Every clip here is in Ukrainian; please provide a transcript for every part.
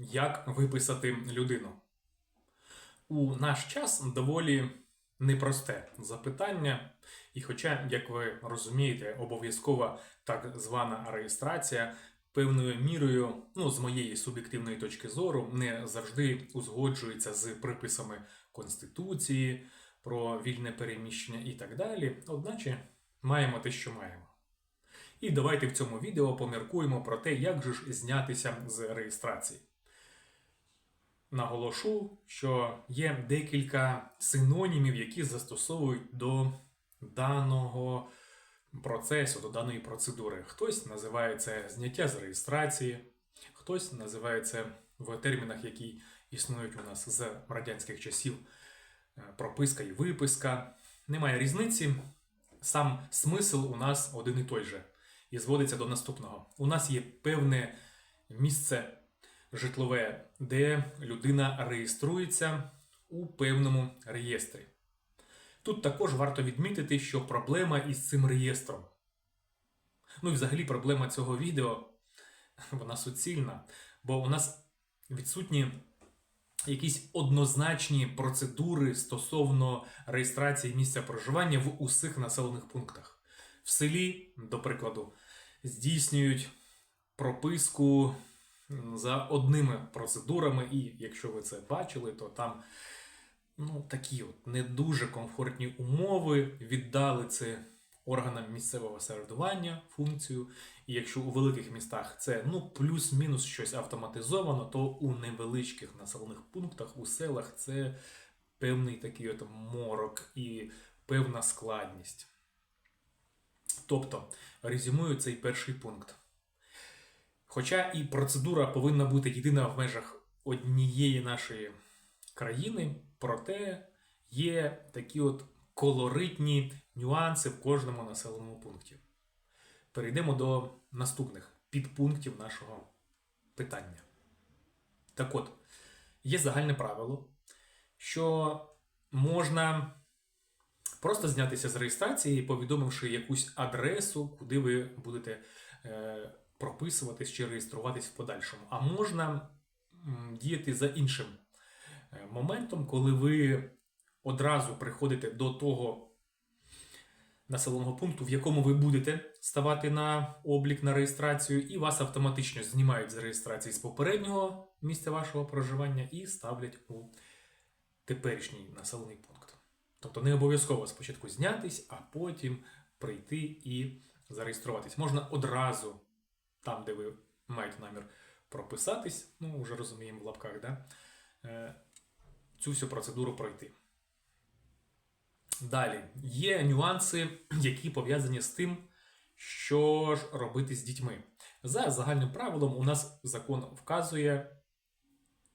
Як виписати людину? У наш час доволі непросте запитання, і хоча, як ви розумієте, обов'язкова так звана реєстрація певною мірою, ну, з моєї суб'єктивної точки зору, не завжди узгоджується з приписами Конституції про вільне переміщення і так далі, одначе маємо те, що маємо. І давайте в цьому відео поміркуємо про те, як же ж знятися з реєстрації. Наголошу, що є декілька синонімів, які застосовують до даного процесу, до даної процедури. Хтось називає це зняття з реєстрації, хтось називає це в термінах, які існують у нас з радянських часів, е, прописка і виписка. Немає різниці. Сам смисл у нас один і той же. І зводиться до наступного. У нас є певне місце житлове, де людина реєструється у певному реєстрі. Тут також варто відмітити, що проблема із цим реєстром. Ну і взагалі проблема цього відео вона суцільна, бо у нас відсутні якісь однозначні процедури стосовно реєстрації місця проживання в усіх населених пунктах. В селі, до прикладу, здійснюють прописку за одними процедурами, і якщо ви це бачили, то там ну, такі от не дуже комфортні умови віддали це органам місцевого самоврядування функцію. І якщо у великих містах це ну плюс-мінус щось автоматизовано, то у невеличких населених пунктах, у селах це певний такий от морок і певна складність. Тобто, резюмую цей перший пункт. Хоча і процедура повинна бути єдина в межах однієї нашої країни, проте є такі от колоритні нюанси в кожному населеному пункті. Перейдемо до наступних підпунктів нашого питання. Так от, є загальне правило, що можна просто знятися з реєстрації, повідомивши якусь адресу, куди ви будете е, прописуватись чи реєструватись в подальшому. А можна діяти за іншим е, моментом, коли ви одразу приходите до того населеного пункту, в якому ви будете ставати на облік на реєстрацію, і вас автоматично знімають з реєстрації з попереднього місця вашого проживання і ставлять у теперішній населений пункт. Тобто не обов'язково спочатку знятись, а потім прийти і зареєструватись. Можна одразу там, де ви маєте намір прописатись, ну вже розуміємо в лапках, да? е, цю всю процедуру пройти. Далі є нюанси, які пов'язані з тим, що ж робити з дітьми. За загальним правилом, у нас закон вказує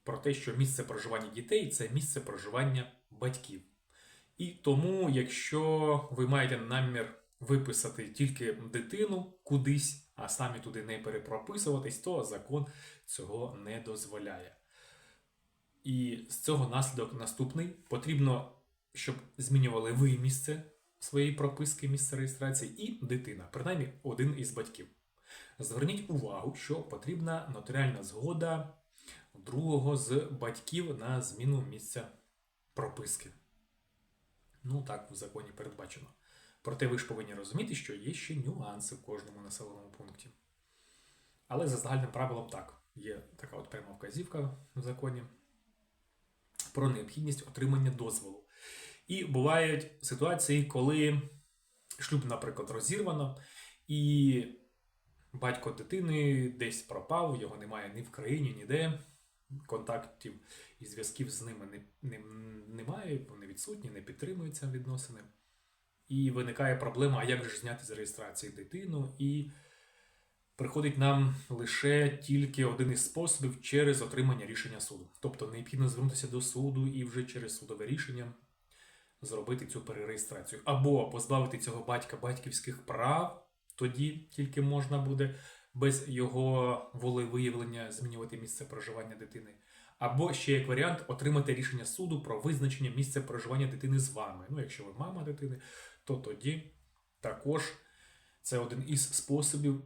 про те, що місце проживання дітей це місце проживання батьків. І тому, якщо ви маєте намір виписати тільки дитину кудись, а самі туди не перепрописуватись, то закон цього не дозволяє. І з цього наслідок наступний. Потрібно, щоб змінювали ви місце своєї прописки, місце реєстрації, і дитина, принаймні один із батьків. Зверніть увагу, що потрібна нотаріальна згода другого з батьків на зміну місця прописки. Ну так в законі передбачено. Проте ви ж повинні розуміти, що є ще нюанси в кожному населеному пункті. Але за загальним правилом так, є така от пряма вказівка в законі про необхідність отримання дозволу. І бувають ситуації, коли шлюб, наприклад, розірвано, і батько дитини десь пропав, його немає ні в країні, ніде. Контактів і зв'язків з ними не, не, немає, вони відсутні, не підтримуються відносини. І виникає проблема, а як же зняти з реєстрації дитину? І приходить нам лише тільки один із способів через отримання рішення суду. Тобто необхідно звернутися до суду і вже через судове рішення зробити цю перереєстрацію. Або позбавити цього батька батьківських прав, тоді тільки можна буде без його волевиявлення змінювати місце проживання дитини. Або ще як варіант отримати рішення суду про визначення місця проживання дитини з вами. Ну, якщо ви мама дитини, то тоді також це один із способів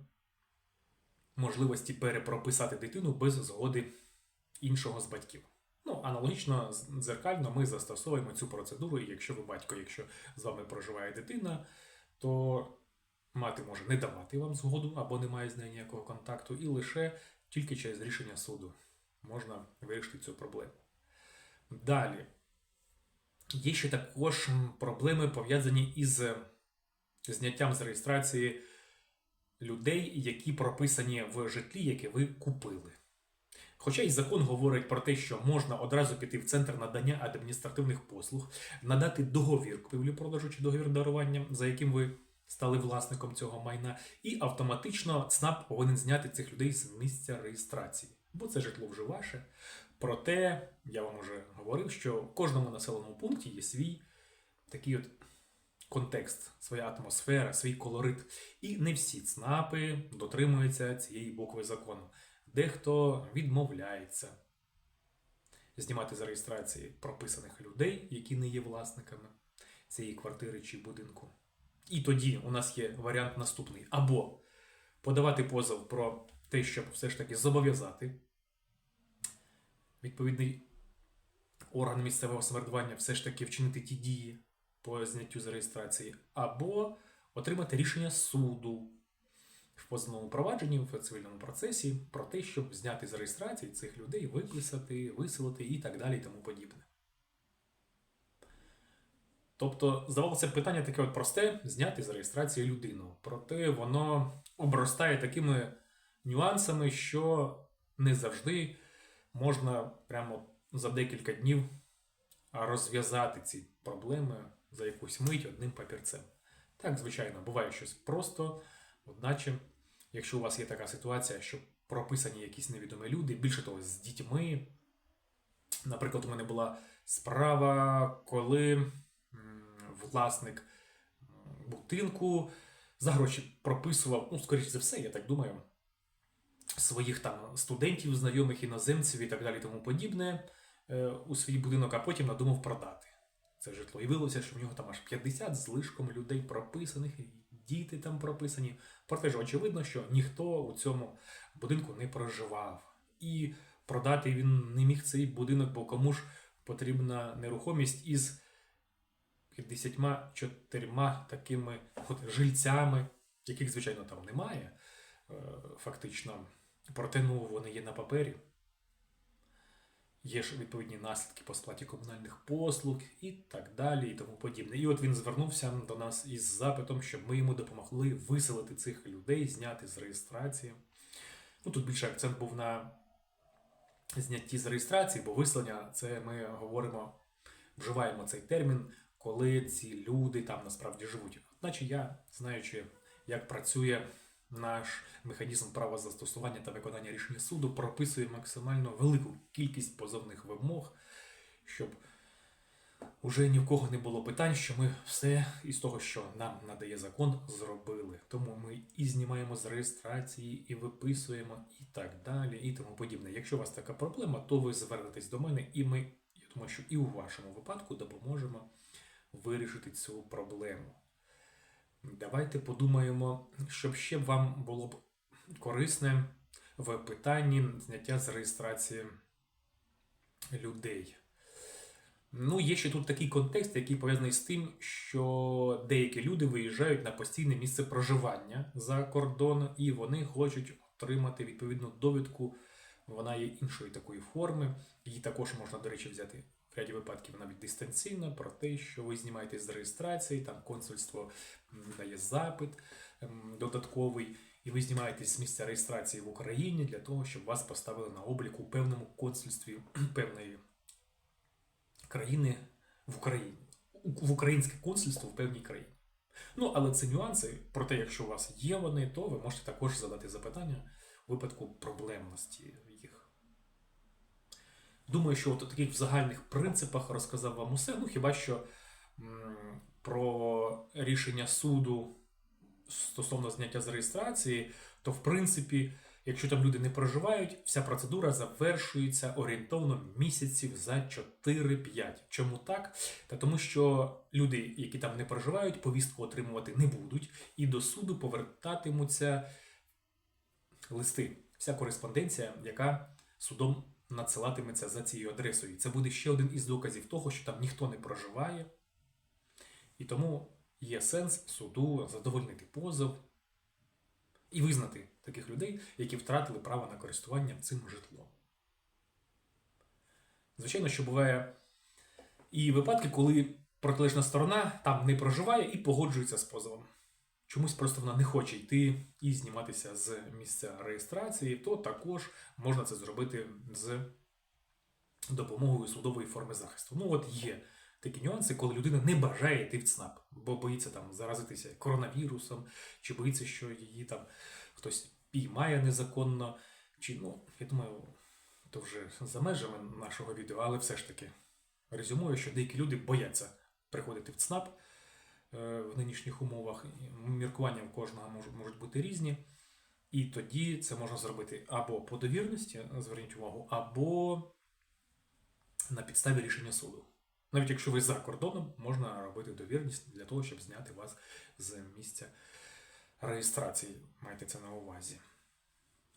можливості перепрописати дитину без згоди іншого з батьків. Ну, аналогічно, дзеркально ми застосовуємо цю процедуру, і якщо ви батько, якщо з вами проживає дитина, то мати може не давати вам згоду або не має з нею ніякого контакту, і лише тільки через рішення суду можна вирішити цю проблему. Далі. Є ще також проблеми пов'язані із е, зняттям з реєстрації людей, які прописані в житлі, яке ви купили. Хоча й закон говорить про те, що можна одразу піти в центр надання адміністративних послуг, надати договір купівлі-продажу чи договір дарування, за яким ви стали власником цього майна, і автоматично ЦНАП повинен зняти цих людей з місця реєстрації, бо це житло вже ваше. Проте, я вам уже говорив, що в кожному населеному пункті є свій такий от контекст, своя атмосфера, свій колорит. І не всі ЦНАПи дотримуються цієї букви закону. Дехто відмовляється знімати з реєстрації прописаних людей, які не є власниками цієї квартири чи будинку. І тоді у нас є варіант наступний: або подавати позов про те, щоб все ж таки зобов'язати відповідний орган місцевого самоврядування все ж таки вчинити ті дії по зняттю з реєстрації, або отримати рішення суду в позовному провадженні в цивільному процесі про те, щоб зняти з реєстрації цих людей, виписати, виселити і так далі, і тому подібне. Тобто, здавалося, питання таке от просте зняти з реєстрації людину. Проте воно обростає такими нюансами, що не завжди можна прямо за декілька днів розв'язати ці проблеми за якусь мить одним папірцем. Так, звичайно, буває щось просто, одначе, якщо у вас є така ситуація, що прописані якісь невідомі люди, більше того, з дітьми. Наприклад, у мене була справа, коли власник будинку за гроші прописував, ну, скоріш за все, я так думаю, своїх там студентів, знайомих іноземців і так далі, тому подібне е, у свій будинок, а потім надумав продати це житло. І виявилося, що в нього там аж 50 з лишком людей прописаних, діти там прописані. Проте ж очевидно, що ніхто у цьому будинку не проживав. І продати він не міг цей будинок, бо кому ж потрібна нерухомість із 54 такими от жильцями, яких, звичайно, там немає, е, фактично. Проте ну, вони є на папері. Є ж відповідні наслідки по сплаті комунальних послуг і так далі, і тому подібне. І от він звернувся до нас із запитом, щоб ми йому допомогли виселити цих людей, зняти з реєстрації. Ну тут більше акцент був на знятті з реєстрації, бо виселення це ми говоримо, вживаємо цей термін, коли ці люди там насправді живуть. Одначе я, знаючи, як працює наш механізм права застосування та виконання рішення суду, прописує максимально велику кількість позовних вимог, щоб уже ні в кого не було питань, що ми все із того, що нам надає закон, зробили. Тому ми і знімаємо з реєстрації, і виписуємо, і так далі, і тому подібне. Якщо у вас така проблема, то ви звернетесь до мене, і ми, я думаю, що і у вашому випадку допоможемо вирішити цю проблему. Давайте подумаємо, щоб ще вам було б корисне в питанні зняття з реєстрації людей. Ну, є ще тут такий контекст, який пов'язаний з тим, що деякі люди виїжджають на постійне місце проживання за кордон, і вони хочуть отримати відповідну довідку. Вона є іншої такої форми. Її також можна, до речі, взяти ряді випадків навіть дистанційно, про те, що ви знімаєтесь з реєстрації, там консульство дає запит ем, додатковий, і ви знімаєтесь з місця реєстрації в Україні для того, щоб вас поставили на облік у певному консульстві певної країни в Україні, в українське консульство в певній країні. Ну, але це нюанси. Проте, якщо у вас є вони, то ви можете також задати запитання у випадку проблемності. Думаю, що от таких загальних принципах розказав вам усе. Ну, хіба що м, про рішення суду стосовно зняття з реєстрації, то в принципі, якщо там люди не проживають, вся процедура завершується орієнтовно місяців за 4-5. Чому так? Та тому, що люди, які там не проживають, повістку отримувати не будуть, і до суду повертатимуться листи, вся кореспонденція, яка судом надсилатиметься за цією адресою. Це буде ще один із доказів того, що там ніхто не проживає. І тому є сенс суду задовольнити позов і визнати таких людей, які втратили право на користування цим житлом. Звичайно, що буває і випадки, коли протилежна сторона там не проживає і погоджується з позовом. Чомусь просто вона не хоче йти і зніматися з місця реєстрації, то також можна це зробити з допомогою судової форми захисту. Ну, от є такі нюанси, коли людина не бажає йти в ЦНАП, бо боїться там заразитися коронавірусом, чи боїться, що її там хтось піймає незаконно. Чи ну, я думаю, то вже за межами нашого відео, але все ж таки резюмую, що деякі люди бояться приходити в ЦНАП в нинішніх умовах. Міркування в кожного можуть бути різні. І тоді це можна зробити або по довірності, зверніть увагу, або на підставі рішення суду. Навіть якщо ви за кордоном, можна робити довірність для того, щоб зняти вас з місця реєстрації. Майте це на увазі.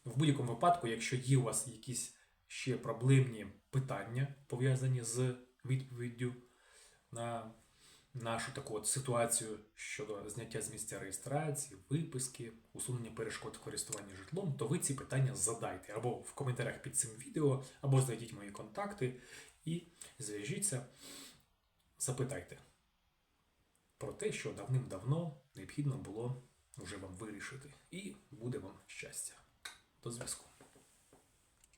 В будь-якому випадку, якщо є у вас якісь ще проблемні питання, пов'язані з відповіддю на нашу таку от ситуацію щодо зняття з місця реєстрації, виписки, усунення перешкод в користуванні житлом, то ви ці питання задайте або в коментарях під цим відео, або знайдіть мої контакти і зв'яжіться, запитайте про те, що давним-давно необхідно було вже вам вирішити. І буде вам щастя. До зв'язку.